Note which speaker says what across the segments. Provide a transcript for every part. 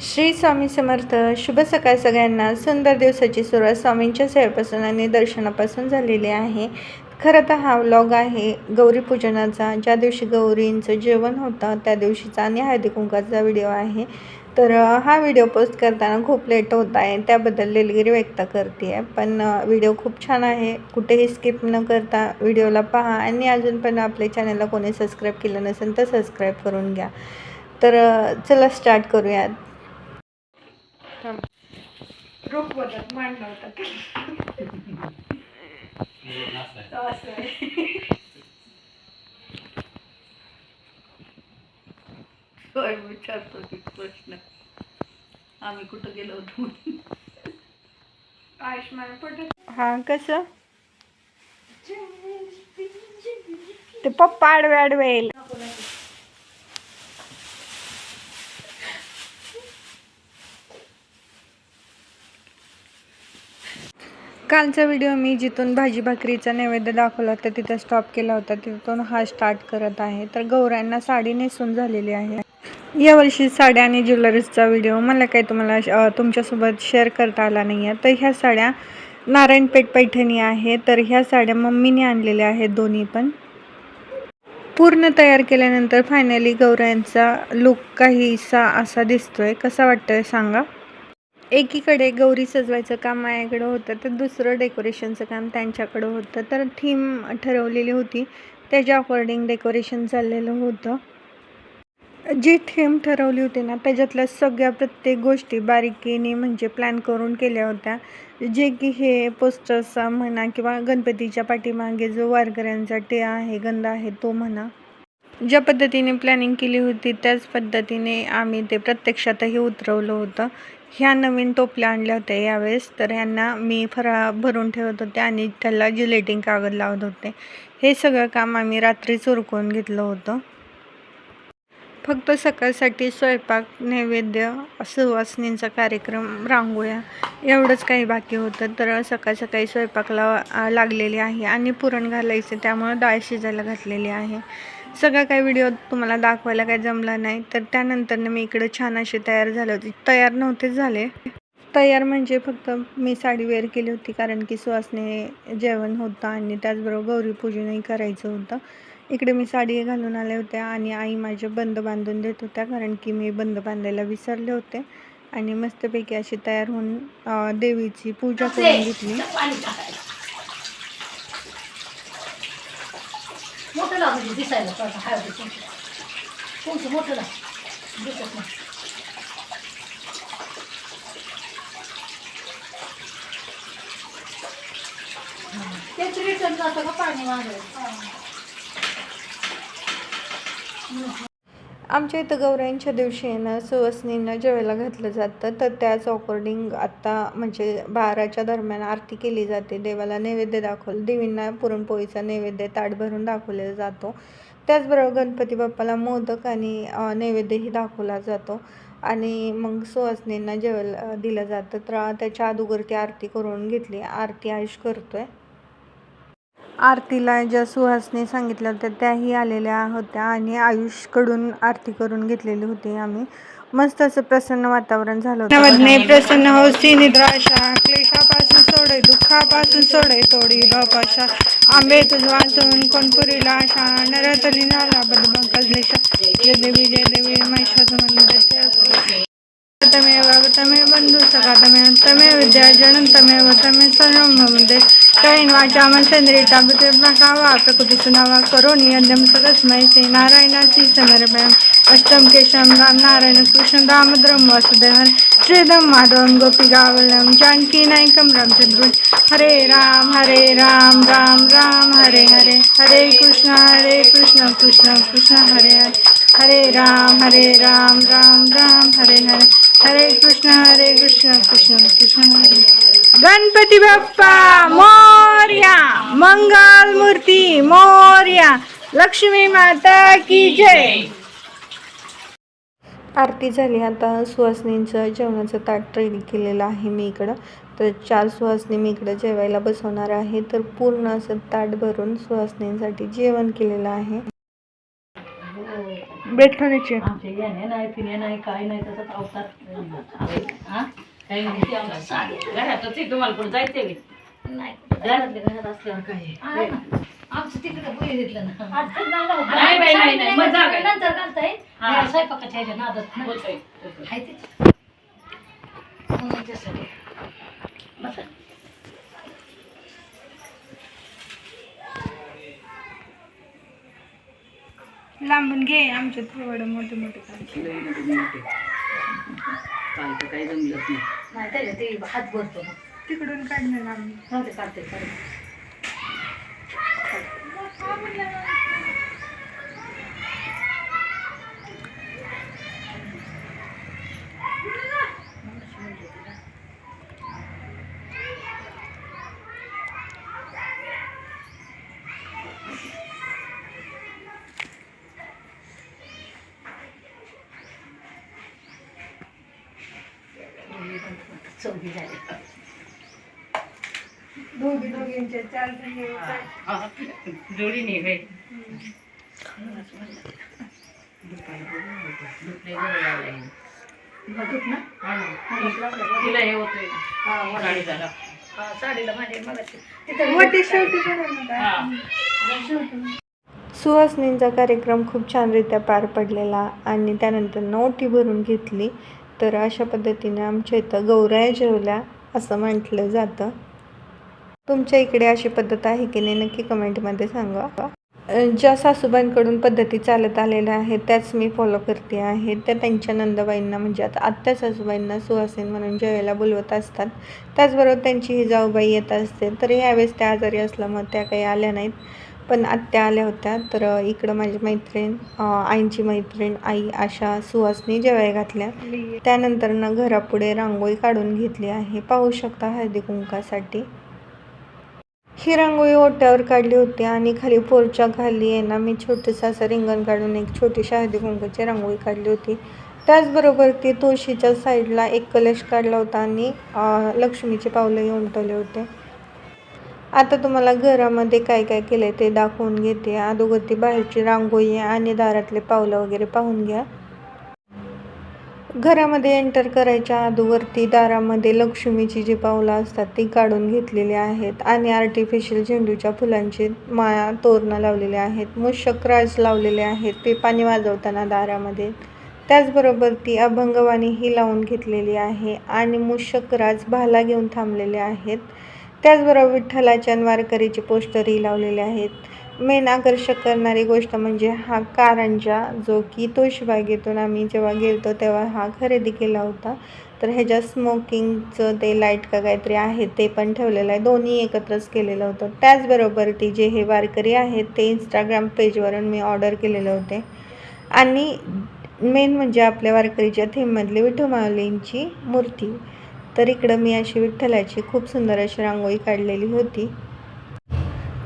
Speaker 1: श्री स्वामी समर्थ शुभ सकाळ सगळ्यांना. सुंदर दिवसाची सुरुवात स्वामींच्या सेवेपासून आणि दर्शनापासून झालेली आहे. खरं तर हा व्लॉग आहे गौरीपूजनाचा ज्या दिवशी गौरींचं जेवण होतं त्या दिवशीचा आणि हळदी कुंकाचा व्हिडिओ आहे. तर हा व्हिडिओ पोस्ट करताना खूप लेट होत आहे. त्याबद्दल लेलगिरी व्यक्त करते आहे पण व्हिडिओ खूप छान आहे. कुठेही स्किप न करता व्हिडिओला पहा. आणि अजून पण आपल्या चॅनलला कोणी सबस्क्राईब केलं नसेल तर सबस्क्राईब करून घ्या. तर चला स्टार्ट करूयात. रोख बदल मांडला होता
Speaker 2: होय विचारतो की प्रश्न. आम्ही कुठं गेलो होतो
Speaker 1: आयुष्मान पटेल. हा कसं? ते पप्पा आडवे आडवे येईल. कालचा व्हिडिओ मी जिथून भाजी भाकरीचा नैवेद्य दाखवला होता तिथं स्टॉप केला होता. तिथून हा स्टार्ट करत आहे. तर गौऱ्यांना साडी नेसून झालेली आहे. यावर्षी साड्या आणि ज्वेलरीजचा व्हिडिओ मला काही तुम्हाला तुमच्यासोबत शेअर करता आला नाही आहे तर ह्या साड्या नारायणपेठ पैठणी आहे. तर ह्या साड्या मम्मीने आणलेल्या आहेत दोन्ही पण. पूर्ण तयार केल्यानंतर फायनली गौऱ्यांचा लुक काहीसा असा दिसतोय. कसा वाटतोय सांगा? एकीकडे गौरी सजवायचं काम माझ्याकडं होतं तर दुसरं डेकोरेशनचं काम त्यांच्याकडं होतं. तर थीम ठरवलेली होती. त्याच्या अकॉर्डिंग डेकोरेशन चाललेलं होतं. जी थीम ठरवली होती ना त्याच्यातल्या सगळ्या प्रत्येक गोष्टी बारीकीने म्हणजे प्लॅन करून केल्या होत्या. जे की हे पोस्टर्सचा म्हणा किंवा गणपतीच्या पाठीमागे जो वारकऱ्यांचा टे आहे गंध आहे तो म्हणा. ज्या पद्धतीने प्लॅनिंग केली होती त्याच पद्धतीने आम्ही ते प्रत्यक्षातही उतरवलं होतं. ह्या नवीन टोपल्या आणल्या होत्या यावेळेस तर ह्यांना मी फरा भरून ठेवत होते आणि त्याला जिलेटिंग कागद लावत होते. हे सगळं काम आम्ही रात्रीच उरकून घेतलं होतं. फक्त सकाळसाठी स्वयंपाक नैवेद्य सुवासनींचा कार्यक्रम रांगोळ्या एवढंच काही बाकी होतं. तर सकाळ सकाळी स्वयंपाकला लागलेली आहे आणि पुरण घालायचे त्यामुळं डाळ शिजायला घातलेली आहे. सगळं काही व्हिडिओ तुम्हाला दाखवायला काही जमला नाही. तर त्यानंतरनं मी इकडं छान अशी तयार झाले होते. तयार नव्हते झाले. तयार म्हणजे फक्त मी साडी वेअर केली होती कारण की सुहासने जेवण होतं आणि त्याचबरोबर गौरीपूजनही करायचं होतं. इकडे मी साडी घालून आले होते आणि आई माझे बंद बांधून देत होत्या कारण की मी बंद बांधायला विसरले होते. आणि मस्तपैकी अशी तयार होऊन देवीची पूजा करून घेतली
Speaker 2: पाणी टाकायला मोठं लाव म्हणजे दिसायला थोडं हळदी कुंकू कुंकू मोठं लाव? दिसत नाही. तेच रिटर्न जातं का पाणी मागायला
Speaker 1: आमच्या इथं गौराईंच्या दिवशी आहे ना सुवासनींना जेवायला घातलं जातं. तर त्याच अकॉर्डिंग आत्ता म्हणजे बाराच्या दरम्यान आरती केली जाते. देवाला नैवेद्य दाखवलं देवींना पुरणपोळीचा नैवेद्य ताट भरून दाखवला जातो. त्याचबरोबर गणपती बाप्पाला मोदक आणि नैवेद्यही दाखवला जातो. आणि मग सुवासनींना जेवायला दिलं जातं. तर त्याच्या अगोदर आरती करून घेतली. आरती आयुष आहे आरतीला ज्या सुहासने सांगितल्या होत्या त्याही आलेल्या होत्या आणि आयुषकडून आरती करून घेतलेली होती आम्ही. मस्त असं प्रसन्न वातावरण झालं होतं. प्रसन्न होसी निद्राशा क्लेशापासून सोडे दुःखापासून सोडे तोडी बापाशा. आंबे तुझ वाचून कोण आशा? नरतली नाला बदबंकजलेशा जय देवी जय देवी महिषाचं मंदिर तमेव तमे बंधू सखा तमे तमे विद्या जनन तमेव तमे मध्ये कैन वाचा मनसेंद्रिय टाबते प्रकावा प्रकृति सुनावा करोनी यद्यम सदस्मय श्री नारायणाची समर्पयम अष्टम केशम राम नारायण कृष्ण दामोदरम वासुदेवन. श्रीदम माधवम गोपी गावलम जानकी नायकम रामचंद्र हरे राम हरे राम राम राम हरे हरे. हरे कृष्ण हरे कृष्ण कृष्ण कृष्ण हरे हरे. हरे राम हरे राम राम राम हरे हरे. हरे कृष्ण हरे कृष्ण कृष्ण कृष्ण हरे. गणपती बाप्पा मोर्या मंगल मूर्ती मोर्या लक्ष्मी माता की जय. आरती झाली. आता सुहासनींचं जेवणाचं ताट रेडी केलेलं आहे मी इकडं. तर चार सुहासनी मी इकडं जेवायला बसवणार आहे. तर पूर्ण असं ताट भरून सुहासनींसाठी जेवण केलेलं आहे.
Speaker 2: येणे नाही काय नाही हा? काही नाही आहे.
Speaker 3: घरातच आहे, तुम्हाला कुठं जायचंय बी?
Speaker 2: नाही घरातल्या घरात असल्यावर काय आहे. आमचं तिकडे पुढे घेतलं ना
Speaker 3: नाही बाई, नाही, नाही. मग जा बाई.
Speaker 2: नंतर घालताय
Speaker 3: हा.
Speaker 2: या स्वयंपाकाच्या ह्याच्या नादात ना.
Speaker 3: होतंय, होतंय.
Speaker 2: आहे ते. म्हणून त्याच्यासाठी. बसा.
Speaker 1: लांबून घे आमच्या थोडं मोठे मोठे काढ.
Speaker 3: लई नको मोठे. काय तर काही जमलंच नाही
Speaker 2: नाही त्याच्या ते हात भरतो मग.
Speaker 1: तिकडून काढणार आम्ही
Speaker 2: राहू दे, काढते काढते. चौघी झाली
Speaker 1: दोघी दोघींचे चार जण.
Speaker 3: जोडी नाही बाई. दूध लई जवळ लावलंय.
Speaker 2: बघत ना
Speaker 3: हा ना. तिला हे होतंय ना.
Speaker 2: हा, वर.
Speaker 3: गाडी जरा.
Speaker 2: हा, साडीला माझे मगाशी तिथं
Speaker 1: मोठी शेवटी सोडून नका.
Speaker 3: हा.
Speaker 1: सुहासनींचा कार्यक्रम खूप छानरित्या पार पडलेला आणि त्यानंतर नोटी भरून घेतली तर अशा पद्धतीने आमच्या इथं गौराया जेवल्या असं म्हटलं जातं. तुमच्या इकडे अशी पद्धत आहे की नाही नक्की कमेंटमध्ये सांगा. ज्या सासूबाईंकडून पद्धती चालत आलेल्या आहेत त्याच मी फॉलो करते आहे. त्या त्यांच्या नंदबाईंना म्हणजे आता आत्या सासूबाईंना सुहासीन म्हणून जेवायला बोलवत असतात. त्याचबरोबर त्यांची ही जाऊबाई येत असते. तर यावेळेस त्या आजारी असल्यामुळे त्या काही आल्या नाहीत. पण आत्या आल्या होत्या. तर इकडं माझी मैत्रीण आईची आईंची मैत्रीण आई अशा सुहासनी जेवाय घातल्या. त्यानंतर ना घरापुढे रांगोळी काढून घेतली आहे. पाहू शकता हळदी कुंकासाठी. ही रांगोळी ओट्यावर काढली होती आणि खाली पोरच्या खाली आहे ना मी छोटंसं असं रिंगण काढून एक छोटीशी हळदी कुंकाची रांगोळी काढली होती. त्याचबरोबर ती तुळशीच्या साईडला एक कलश काढला होता आणि लक्ष्मीचे पावलंही उमटवले होते. आता तुम्हाला घरामध्ये काय काय केलं आहे ते दाखवून घेते. अगोदर ती बाहेरची रांगोळी आणि दारातले पावलं वगैरे पाहून घ्या. घरामध्ये एंटर करायच्या अगोदरती दारामध्ये लक्ष्मीची जी पावलं असतात ती काढून घेतलेली आहेत आणि आर्टिफिशियल झेंडूच्या फुलांची माळा तोरणं लावलेले आहेत. मुशक राज लावलेले आहेत ते पाणी वाजवताना दारामध्ये. त्याचबरोबर ती अभंगवाणी ही लावून घेतलेली आहे आणि मुशक राज भाला घेऊन थांबलेले आहेत. त्याचबरोबर विठ्ठलाच्या वारकरीचे पोस्टरही लावलेले आहेत. मेन आकर्षक करणारी गोष्ट म्हणजे हा कारंजा जो की तुळशीबागेतून आम्ही जेव्हा गेलतो तेव्हा हा खरेदी केला होता. तर ह्याच्या स्मोकिंगचं ते लाइट का काहीतरी आहे ते पण ठेवलेलं आहे. दोन्ही एकत्रच केलेलं होतं. त्याचबरोबर ती जे हे वारकरी आहेत ते इंस्टाग्राम पेजवरून मी ऑर्डर केलेले होते. आणि मेन म्हणजे आपल्या वारकरीच्या थीममधली विठुमाऊलींची मूर्ती. तर इकडं मी अशी विठ्ठलाची खूप सुंदर अशी रांगोळी काढलेली होती.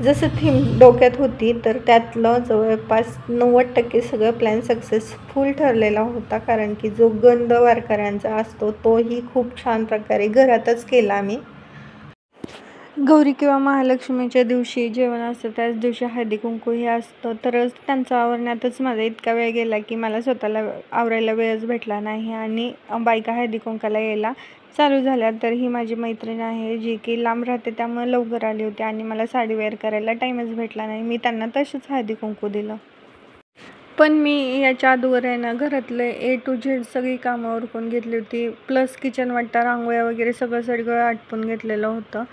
Speaker 1: जसं थीम डोक्यात होती तर त्यातलं जवळपास नव्वद टक्के सगळं प्लॅन सक्सेसफुल ठरलेला होता कारण की जो गंध वारकऱ्यांचा असतो तोही खूप छान प्रकारे घरातच केला मी गौरी किंवा महालक्ष्मीच्या दिवशी जेवण असतं त्याच दिवशी हळदी कुंकू हे असतं. तरच त्यांचं आवरण्यातच माझा इतका वेळ गेला की मला स्वतःला आवरायला वेळच भेटला नाही आणि बायका हळदी कुंकाला यायला चालू झाल्या. तर ही माझी मैत्रीण आहे जी की लांब राहते त्यामुळे लवकर आली होती आणि मला साडी वेअर करायला टाईमच भेटला नाही. मी त्यांना तसंच हळदी कुंकू दिलं. पण मी याच्या अगोदर आहे ना घरातले ए टू झेड सगळी कामं उरकून घेतली होती. प्लस किचन वाटतं रांगोळ्या वगैरे सगळं सगळं आटपून घेतलेलं होतं.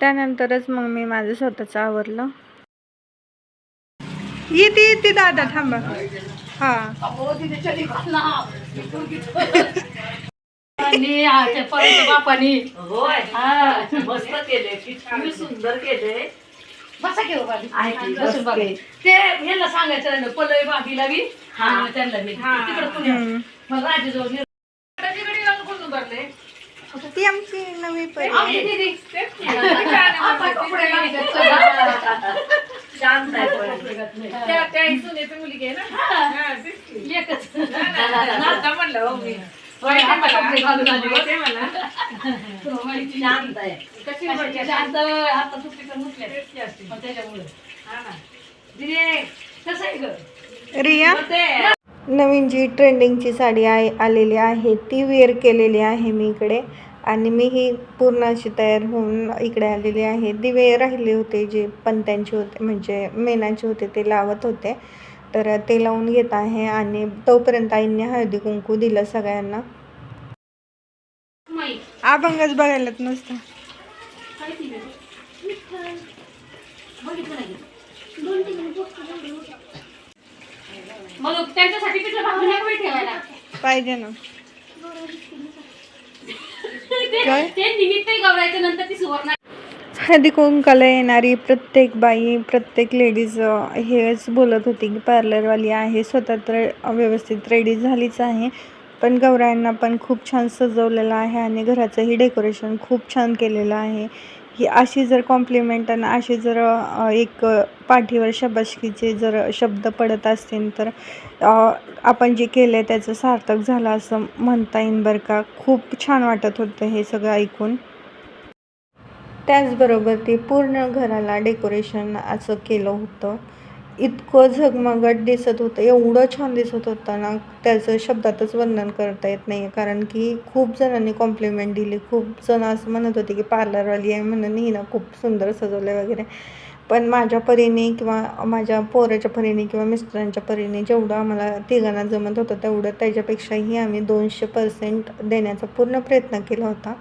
Speaker 1: त्यानंतरच मग मी माझं स्वतःचं आवरलं. येते येते दादा थांबा. हा.
Speaker 2: हा, बापानी
Speaker 3: होय.
Speaker 2: हा.
Speaker 3: मस्त केले किती सुंदर केले.
Speaker 2: बसा घेऊ बाबी
Speaker 3: आहे की,
Speaker 2: बसून बघा.
Speaker 3: बसते.
Speaker 2: ते ह्याला सांगायचं पलय बाबीला बी.
Speaker 3: हा.
Speaker 2: त्यांना बी. तिकडे पुण्यात. मग राजूजवळ गेलो. तिकडे येऊन बोलून भरले.
Speaker 1: ती आमची नवी
Speaker 3: आहे.
Speaker 2: हा. एकच. होय, आता कपडे घालून आली बघ. तुला माहिती नाही.
Speaker 3: शांत आहे
Speaker 2: कशी म्हणते, शांत आता सुट्टीचं मुतल्या. मग त्याच्यामुळे. दीदी, कसं आहे गं?
Speaker 1: रिया नवीन जी ट्रेंडिंगची साडी आहे आलेली आहे ती वेअर केलेली आहे मी इकडे आणि मी ही पूर्ण अशी तयार होऊन इकडे आलेली आहे. दिवे राहिले होते जे पंत्यांचे होते म्हणजे मेणाचे होते ते लावत होते. तर ते लावून घेत आहे आणि तोपर्यंत आईंनी हळदी कुंकू दिलं सगळ्यांना. अभंगच बघायलाच नसतं. पाहिजे ना. काय? हळदी कुंकाला येणारी प्रत्येक बाई प्रत्येक लेडीज हेच बोलत होती की पार्लरवाली आहे स्वतः तर व्यवस्थित रेडी झालीच आहे पण गौरायांना पण खूप छान सजवलेलं आहे आणि घराचंही डेकोरेशन खूप छान केलेलं आहे ही अशी जर कॉम्प्लिमेंट आणि अशी जर एक पाठीवर शबासकीचे जर शब्द पडत असतील तर आपण जे केलं आहे त्याचं सार्थक झालं असं म्हणता येईल बरं का? खूप छान वाटत होतं हे सगळं ऐकून. त्याचबरोबर ते पूर्ण घराला डेकोरेशन असं केलं होतं. इतकं झगमगट दिसत होतं एवढं छान दिसत होतं ना त्याचं शब्दातच वर्णन करता येत नाही कारण की खूप जणांनी कॉम्प्लिमेंट दिली. खूप जण असं म्हणत होते की पार्लरवाली आहे म्हणून ही ना खूप सुंदर सजवलं वगैरे. पण माझ्या परीने किंवा माझ्या पोराच्या परीने किंवा मिस्टरांच्या परीने जेवढं आम्हाला तिघांना जमत होतं तेवढं त्याच्यापेक्षाही आम्ही दोनशे पर्सेंट देण्याचा पूर्ण प्रयत्न केला होता.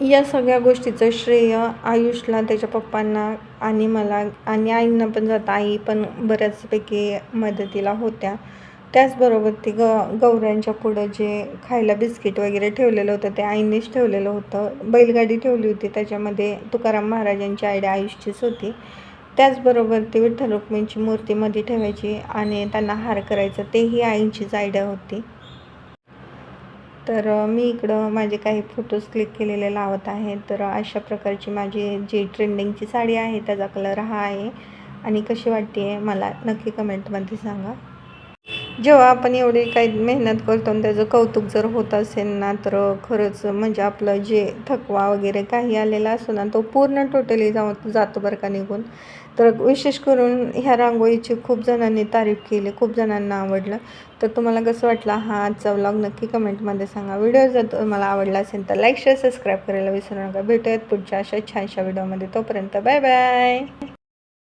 Speaker 1: या सगळ्या गोष्टीचं श्रेय आयुषला त्याच्या पप्पांना आणि मला आणि आईंना पण जातं. आई पण बऱ्याचपैकी मदतीला होत्या. त्याचबरोबर ते ग गौऱ्यांच्या पुढं जे खायला बिस्किट वगैरे ठेवलेलं होतं ते आईनेच ठेवलेलं होतं. बैलगाडी ठेवली होती त्याच्यामध्ये तुकाराम महाराजांची आयडिया आयुषचीच होती. त्याचबरोबर ती विठ्ठल रुक्मिणीची मूर्तीमध्ये ठेवायची आणि त्यांना हार करायचं तेही आईंचीच आयडिया होती. तर मी इकडं माझे काही फोटोज क्लिक केलेले लावत आहे. तर अशा प्रकारची माझी जी ट्रेंडिंगची साडी आहे त्याचा कलर हा आहे. आणि कशी वाटते आहे मला नक्की कमेंटमध्ये सांगा. जेव्हा आपण एवढी काही मेहनत करतो आणि त्याचं कौतुक जर होत असेल ना तर खरंच म्हणजे आपलं जे थकवा वगैरे काही आलेला असतो ना तो पूर्ण टोटली जाऊन जातो बरं का निघून. तर विशेष करून ह्या रांगोळीची खूप जणांनी तारीफ केली खूप जणांना आवडलं. तर तुम्हाला कसं वाटलं हा आजचा व्लॉग नक्की कमेंटमध्ये सांगा. व्हिडिओ जर तुम्हाला आवडला असेल तर लाईक शेअर सबस्क्राईब करायला विसरू नका. भेटूयात पुढच्या अशा छानशा व्हिडिओमध्ये तोपर्यंत बाय बाय